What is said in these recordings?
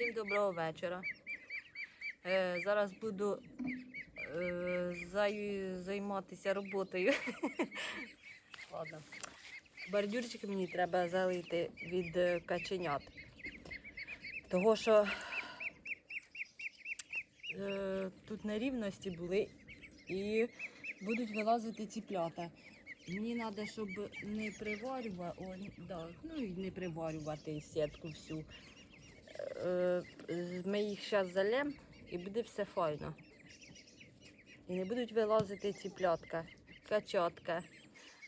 Всім доброго вечора. Е, зараз буду е, зай- займатися роботою. Ладно. Бордюрчик мені треба залити від е, каченят. Того що е, тут нерівності були і будуть вилазити ціплята. Мені треба, щоб не приварювати, о, да, ну і не приварювати сітку всю. Е, Ми їх зараз залємо і буде все файно. І не будуть вилазити ціплятка, качатка,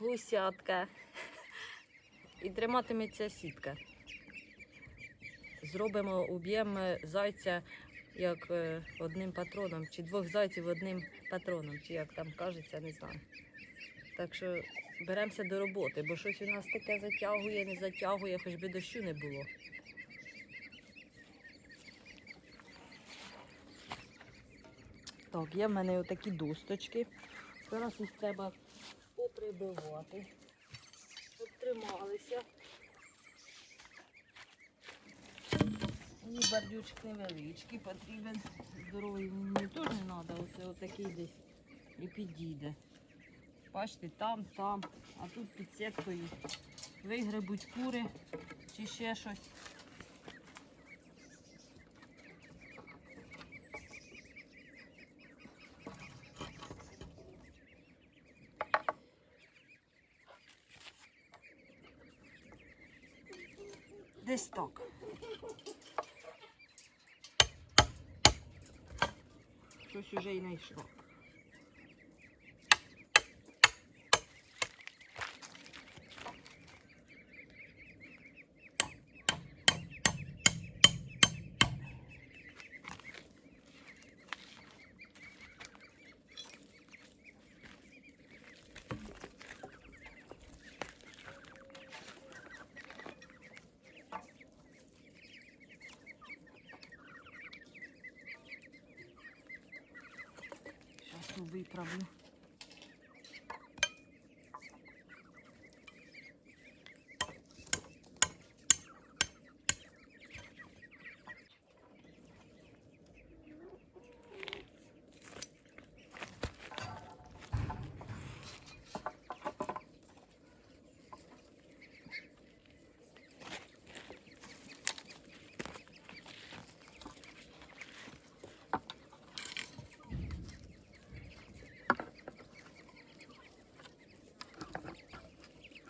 гусятка. І триматиметься сітка. Зробимо, уб'ємо зайця як е, одним патроном, чи двох зайців одним патроном, чи як там кажеться, не знаю. Так що беремося до роботи, бо щось у нас таке затягує, не затягує, хоч би дощу не було. Так, є в мене отакі досточки. Зараз їх треба поприбивати, щоб трималися. Мені бордючок невеличкий, потрібен здоровий мені теж не треба, оце отакий десь і підійде. Бачите, там, там, а тут під сіткою вигребуть кури чи ще щось. Десь. Щось уже й знайшло. Зараз виправлю.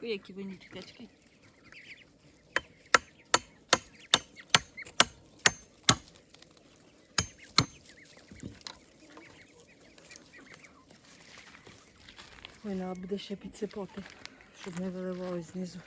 Ой, які вони качки. Ой, треба буде ще підсипати, щоб не виливалось знизу.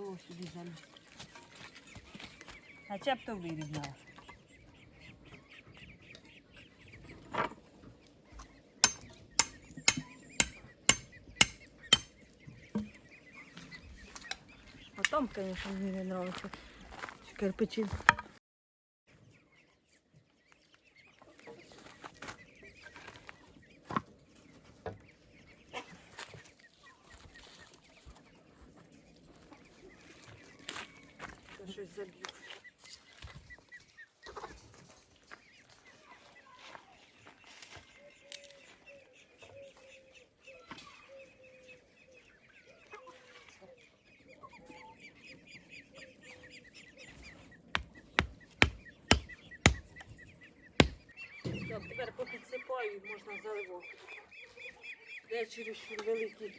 Відро сюди заліз. А чеп то вирівняла. А там, конечно, мне не нравится. Кирпичи. Тепер попідсипаю можна заливати. Чересчур великий.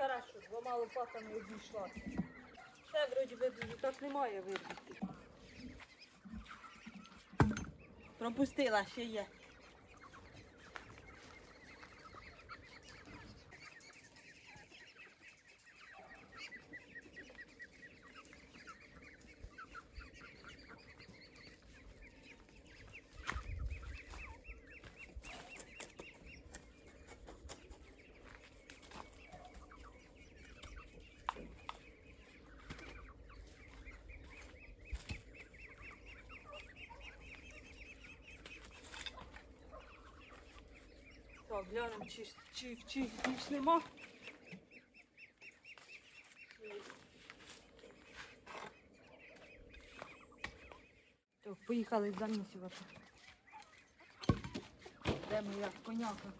Хорошо, двома лопатами обійшла. Все, вроді би, так немає вибити. Пропустила, ще є. Так, глянемо, чи, чи, чи більш нема. Так, поїхали замісювати. Де моя коняка?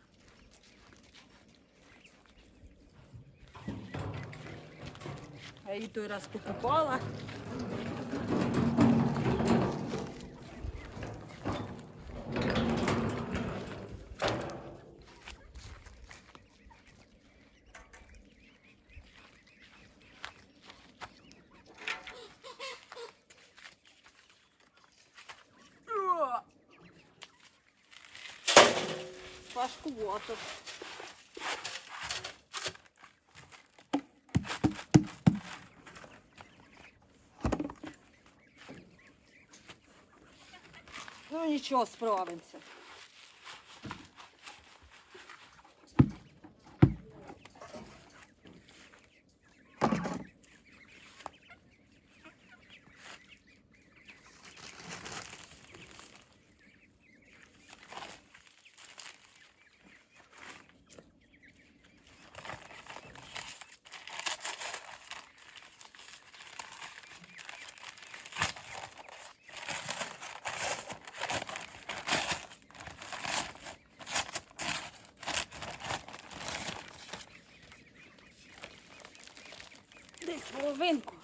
Я її той раз покупала. О! Важкувато. Ну нічого, справимося. Десь половинку.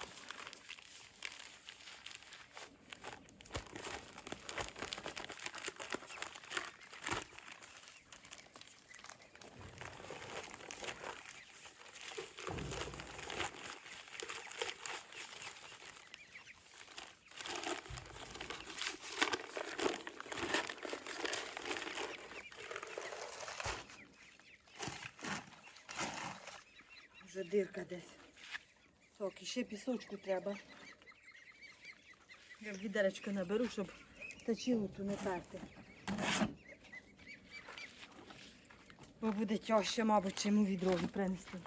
Вже десь. Так, і ще пісочку треба. Я відеречко наберу, щоб тачілу ту не перти. Бо буде тяжче, мабуть, чим у відро принести.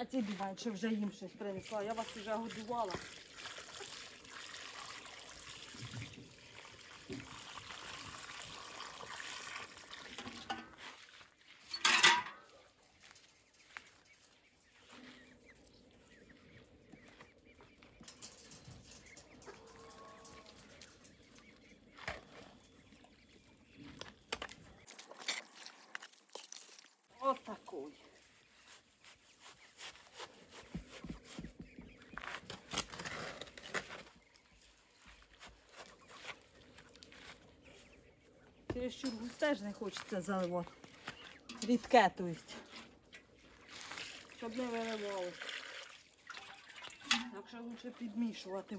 А ці думають, що вже їм щось принесла. Я вас вже годувала. Вот Чересчур густе не хочеться заливати. Рідке, то есть. Щоб не виривало. Так що лучше підмішувати.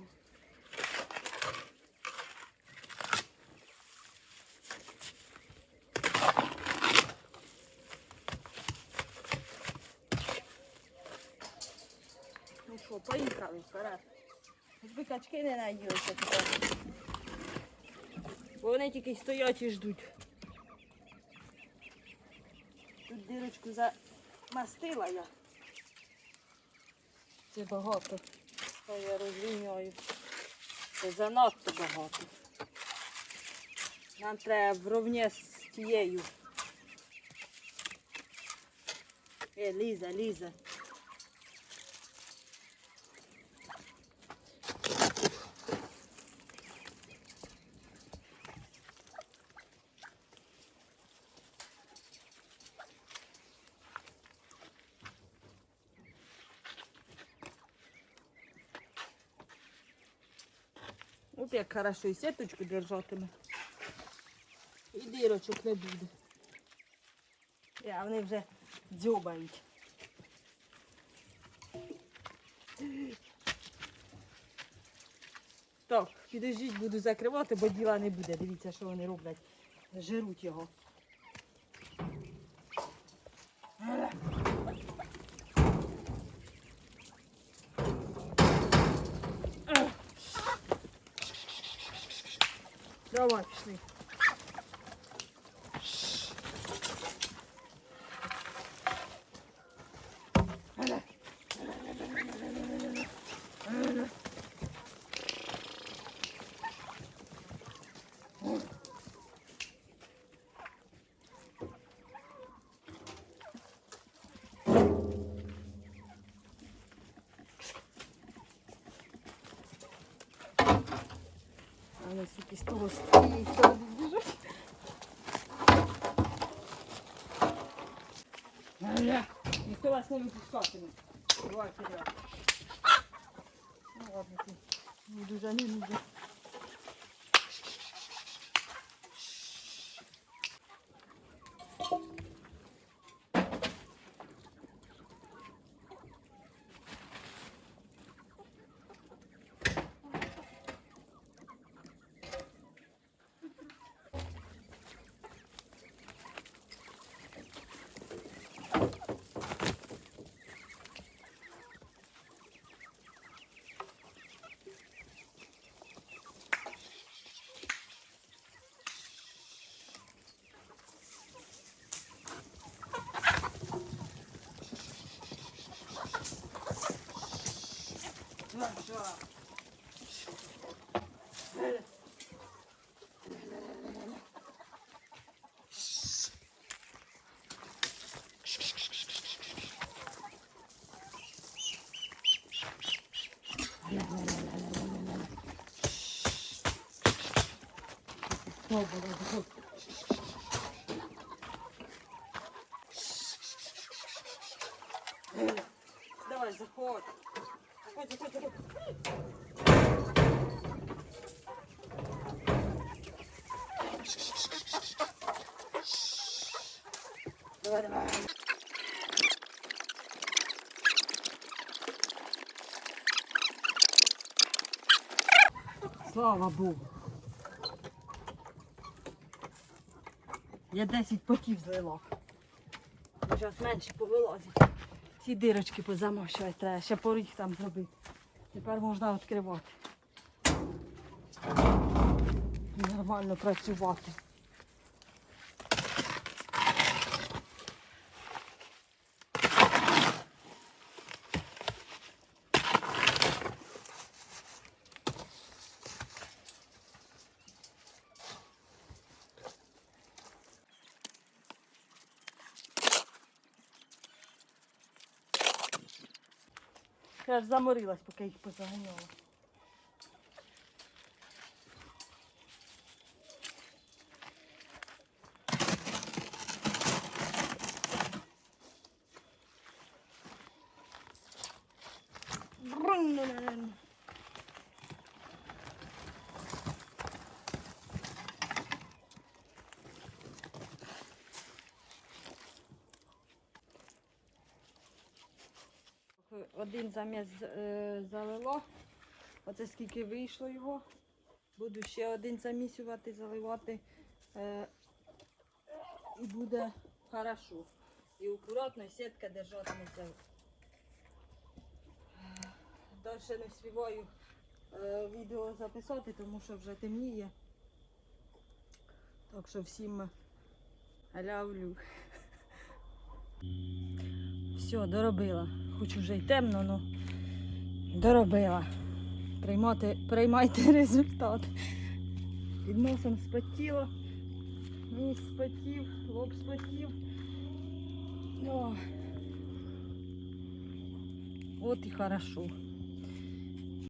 Ну що, поїхали вперед. Якби качки не наїлися тепер. Бо вони тільки стоять і ждуть. Тут дирочку замастила я. Це багато. Та я розвіняю. Це занадто багато. Нам треба вровня з тією. Е, Ліза, Ліза. От як хорошо і сіточку держатиме. І дірочок не буде. Е, А вони вже дзьобають. Так, підождіть, буду закривати, бо діла не буде. Дивіться, що вони роблять. Жируть його. Давай, пішли. Вони суки з того з і сторони біжать. Ніхто вас не випускатиме. Давай вперед. Ну ладно, ти не дуже не нужно. Давай, Давай, давай. Слава Богу. Я 10 потів злила. Зараз менше повилазить. Ці дирочки позамащувати треба, ще поріг там зробити. Тепер можна відкривати. Нормально працювати. Я аж заморилась, поки їх позаганяла. Брунь-брунь. Один заміс е, залило. Оце скільки вийшло його. Буду ще один замісювати, заливати. Е, і буде хорошо. І акуратно, сітка держатиметься. Далі не встигаю е, відео записати, тому що вже темніє. Так що всім лявлю. Все, доробила. Хоч вже й темно, але доробила. Приймати, приймайте результат. Під носом спотіло, ніс спотів, лоб спотів. О. От і хорошо.